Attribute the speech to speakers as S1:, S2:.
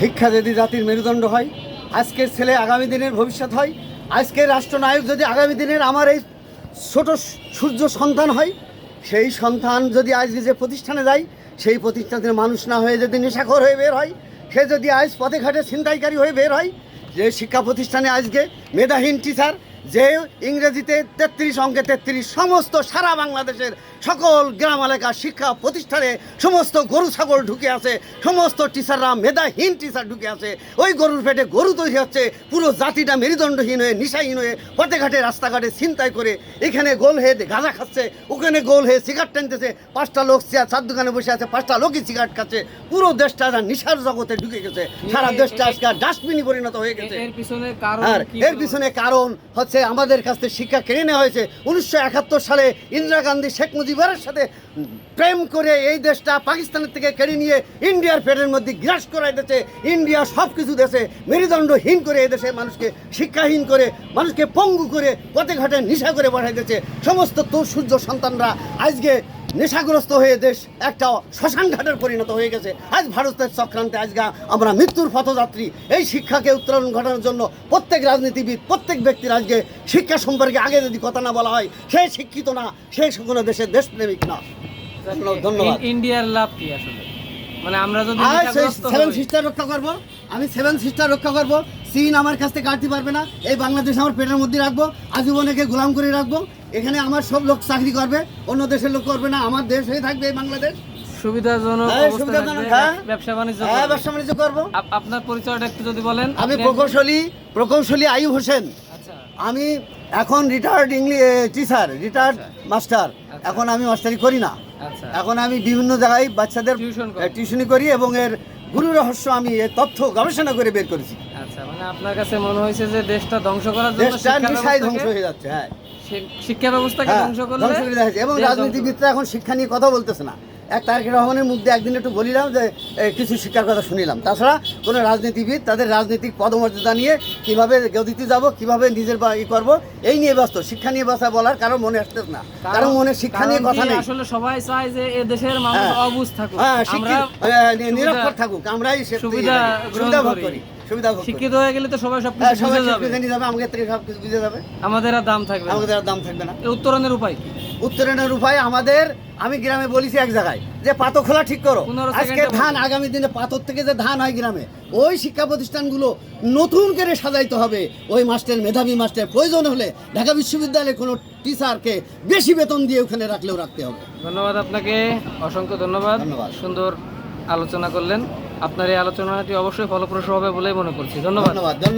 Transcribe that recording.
S1: শিক্ষা যদি জাতির মেরুদণ্ড হয়, আজকের ছেলে আগামী দিনের ভবিষ্যৎ হয়, আজকের রাষ্ট্রনায়ক যদি আগামী দিনের আমার এই ছোট সূর্য সন্তান হয়, সেই সন্তান যদি আজকে যে প্রতিষ্ঠানে যায়, সেই প্রতিষ্ঠানের মানুষ না হয়ে যদি নেশাখর হয়ে বের হয়, সে যদি আজ পথে ঘাটে ছিনতাইকারী হয়ে বের হয়, যে শিক্ষা প্রতিষ্ঠানে আজকে মেধাহীন টিচার যে ইংরেজিতে তেত্রিশ অঙ্কে তেত্রিশ সমস্ত সারা বাংলাদেশের সকল গ্রাম এলাকার শিক্ষা প্রতিষ্ঠানে সমস্ত গরু ছাগল ঢুকে আছে সমস্ত টিচাররা মেধাহীন টিচার ঢুকে আছে। ওই গরুর পেটে গরু তৈরি হচ্ছে পুরো জাতিটা মেরুদণ্ডহীন হয়ে নিশাহীন হয়ে পথে ঘাটে রাস্তাঘাটে ছিনতাই করে এখানে গোল হয়ে গাঁজা খাচ্ছে ওখানে গোল হয়ে সিগারেট টানতেছে। পাঁচটা লোক চেয়ার চার দোকানে বসে আছে পাঁচটা লোকই সিগারেট খাচ্ছে। পুরো দেশটা নিশার জগতে ঢুকে গেছে। সারা দেশটা আজকে ডাস্টবিনই পরিণত হয়ে গেছে। আর এর পিছনে কারণ হচ্ছে আমাদের কাছ থেকে শিক্ষা কেড়ে নেওয়া হয়েছে। উনিশশো একাত্তর সালে ইন্দিরা গান্ধী শেখ মুজিবের সাথে প্রেম করে এই দেশটা পাকিস্তানের থেকে কেড়ে নিয়ে ইন্ডিয়ার পেটের মধ্যে গ্রাস করাই দিয়েছে। ইন্ডিয়া সব কিছু দেশে মেরুদণ্ডহীন করে এই দেশে মানুষকে শিক্ষাহীন করে, মানুষকে পঙ্গু করে, পথে ঘাটে নিশা করে পাঠাই দিয়েছে। সমস্ত তো সূর্য সন্তানরা আজকে নেশাগ্রস্ত হয়ে দেশ একটা শ্মশান ঘাটের পরিণত হয়ে গেছে। আজ ভারতের চক্রান্তে আজকে আমরা মৃত্যুর পথযাত্রী। এই শিক্ষাকে উত্তরণ ঘটানোর জন্য প্রত্যেক রাজনীতিবিদ প্রত্যেক ব্যক্তির আজকে শিক্ষা সম্পর্কে আগে যদি কথা না বলা হয় সে শিক্ষিত না সে কোনো দেশের দেশপ্রেমিক না। ধন্যবাদ
S2: ইন্ডিয়ার লাভ কি আসলে? মানে আমরা যদি
S1: সেভেন সিস্টার রক্ষা করব আমি সেভেন সিস্টার রক্ষা করব। চীন আমার কাছ থেকে কাটতে পারবে না। এই বাংলাদেশ আমার পেটের মধ্যে রাখব আজীবনেকে গোলাম করে রাখব। এখানে আমার সব লোক চাকরি করবে অন্য দেশের লোক করবে না আমার দেশ হয়ে থাকবে বাংলাদেশ।
S2: সুবিধাজনক
S1: হ্যাঁ, হ্যাঁ।
S2: ব্যবসা বাণিজ্য
S1: হ্যাঁ ব্যবসা বাণিজ্য করব।
S2: আপনার পরিচয়টা একটু যদি বলেন
S1: আমি প্রকৌশলী প্রকৌশলী আয়ুব হোসেন।
S2: আচ্ছা।
S1: আমি এখন retired English teacher retired master. এখন আমি মাস্টারি করি না।
S2: আচ্ছা।
S1: এখন আমি বিভিন্ন জায়গায় বাচ্চাদের
S2: টিউশন
S1: করি। এবং এর গুরু রহস্য আমি এর তথ্য গবেষণা করে বের করেছি।
S2: আচ্ছা মানে আপনার কাছে মনে হয়েছে যে দেশটা ধ্বংস করার জন্য
S1: দেশটা নিশায় ধ্বংস হয়ে যাচ্ছে হ্যাঁ।
S2: শিক্ষা ব্যবস্থাকে
S1: হ্যাঁ,
S2: ধ্বংস করলে
S1: এবং রাজনীতিবিদরা এখন শিক্ষা নিয়ে কথা বলতেছে না। এক তারেক রহমানের মুখ দিয়ে একদিন একটু বলিলাম যে কিছু শিক্ষার কথা শুনিলাম। তাছাড়া কোনো রাজনীতিবিদ তাদের রাজনৈতিক পদমর্যাদা নিয়ে কীভাবে গদিতে যাব কীভাবে নিজের বা ই করব এই নিয়ে ব্যস্ত। শিক্ষা নিয়ে ব্যস্ত বলার কারণ মনে আসতেছে না। কারণ মনে শিক্ষা নিয়ে কথা নেই।
S2: আসলে সবাই চায় যে এ দেশের মানুষ
S1: হ্যাঁ।
S2: অবুঝ থাকুক।
S1: হ্যাঁ নিরক্ষর থাকুক। আমরাই
S2: সুবিধা
S1: সুবিধা ভোগ
S2: করি।
S1: করি। সুবিধা
S2: শিক্ষিত হয়ে গেলে তো সবাই সব কিছু বুঝে যাবে।
S1: শিক্ষিত নিয়ে যাবে আমাদের থেকে সব কিছু বুঝে যাবে।
S2: আমাদের আর দাম থাকবে না।
S1: আমাদের আর দাম থাকবে না।
S2: উত্তরণের উপায় কি?
S1: উত্তরণের উপায় আমাদের আমি গ্রামে বলেছি এক জায়গায় যে পাতো খোলা ঠিক করো। আজকে ধান আগামী দিনে পাথর থেকে যে ধান হয় গ্রামে ওই শিক্ষা প্রতিষ্ঠানগুলো নতুন করে সাজাইতে হবে। ওই মাস্টার মেধাবী মাস্টার প্রয়োজন হলে ঢাকা বিশ্ববিদ্যালয়ে কোনো টিচারকে বেশি বেতন দিয়ে ওখানে রাখলেও রাখতে হবে।
S2: ধন্যবাদ আপনাকে অসংখ্য ধন্যবাদ।
S1: ধন্যবাদ।
S2: সুন্দর আলোচনা করলেন। আপনার এই আলোচনাটি অবশ্যই ফলপ্রসূ হবে বলেই মনে করছি। ধন্যবাদ।
S1: ধন্যবাদ ধন্যবাদ।